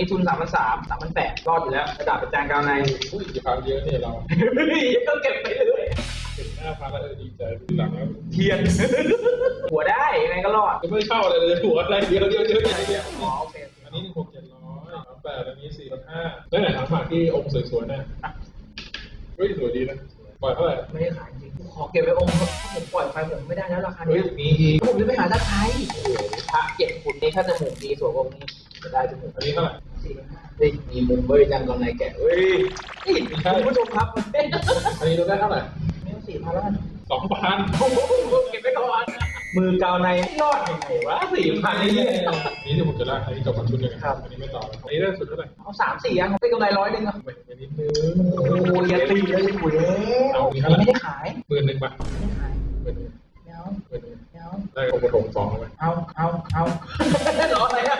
นี้ทุนสามพันสามสามพันแปดรอดอยู่แล้วกระดับประจานกาวในอุ้ยจะพังเยอะเนี่ยเราก็เก็บไปเลยเห็นหน้าพังแล้วเออดีใจทีหลังแล้วเทียน หัวได้ยังไงก็รอดจะไม่เข้าอะไรเลยหัวอะไรเดียวเดียวเดียวเดียวเดียวอ๋อโอเคอันนี้หนึ่งหกเจ็ดร้อยสามแปดอันนี้สี่พันห้าแล้ไหนถามหากที่องค์สวยๆเนี่ยเฮ้ยสวยดีนะปล่อยเท่าไหร่ไม่ได้ขายจริงขอเก็บไว้องค์ผมปล่อยไปผมไม่ได้แล้วราคาเฮ้ยนี้มีผมจะไปหาตะไคร้โอ้โหพระเจ็ดขุนนี้ถ้าจมูกดีสวยองค์นี้ จะได้จมูกอันนี้เท่าไหร่สี่พันห้าเฮ้มีมุมเว้ยจังกำไรแกะเฮ้ยนี่คุณผู้ชมครับอันนี้เราได้เท่าไหร่นี่สี่พันแล้วสองพันโอ้โหเก็บไว้ก่อนมือกาวในไม่รอดยังไงวะสี่พันนี่นี่ที่ผมจะได้อันนี้จบมาชุดหนึ่งครับอันนี้ไม่ต่ออันนี้ได้สุดเท่าไหร่เอาสามสี่อันผมได้กำไรร้อยหนึ่งอะไปไปนิดนึงโอ้โหอย่าตีเลยเว้ยเอาอีกอัเท่าไม่ได้ขายหมื่นหนึ่งป่ะไม่ขายหมื่นหนึ่งเดี๋ยวหมื่นหนึ่งเดี๋ยวได้องค์ปฐมสองเลยเอาเอาเอาร้อนเลยอะเอาอั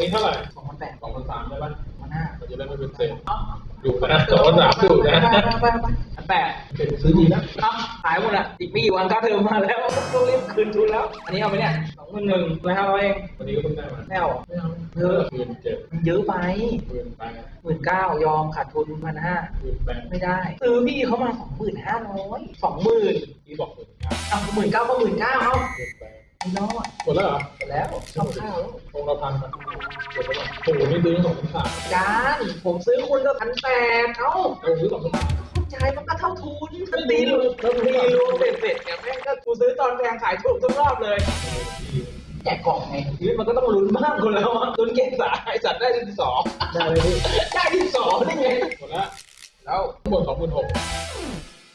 นนี้เท่าไหร่สองพันแปดสองพันสามได้ป่ะพันห้ามันจะได้ไม่เป็นเศษเอาดูนะสองพันสามดูนะไปไปไปไปพันแปดเป็นซื้อดีนะเอาขายหมดอะอีกไม่กี่วันก็เทอมมาแล้วต้องรีบคืนทุนแล้ว อันนี้เอาไปเนี่ยสองหมื่นหนึ่งร้อยห้าร้อยเองวันนี้ก็เพิ่งได้มาไม่เอาไม่เอาเยอะหมื่นเจ็ดมันเยอะไปหมื่นแปดหมื่นเก้ายอมขาดทุนพันห้าหมื่นแปดไม่ได้ซื้อพี่เขามาสองหมื่นห้าร้อยสองหมื่นที่บอกหมื่นเก้าเอาหมื่นเก้าก็หมื่นเก้าเอาหมื่นแปด ไม่รอดหมดแล้วเหรอหมดแล้วชอบข้าวแล้วองค์ละพันมาหมดแล้วป่ะโอ้โหนี่ซื้อสองพันสามจานผมซื้อคุณก็พันแปดเอ้าเอาซื้อสองพันสามเข้าใจมันก็เท่าทุนมันตีรวมตีรวมเสร็จๆเนี่ยแม่งก็กูซื้อตอนแพงขายถูกทุกรอบเลยแจกกล่องไงชีวิตมันก็ต้องลุ้นบ้างคนแล้วอะลุ้นเก่งสายไอ้สัตว์ได้ที่สองได้เลยพี่ได้ที่สองได้ไงหมดแล้วแล้วทั้งหมดสองหมื่นหก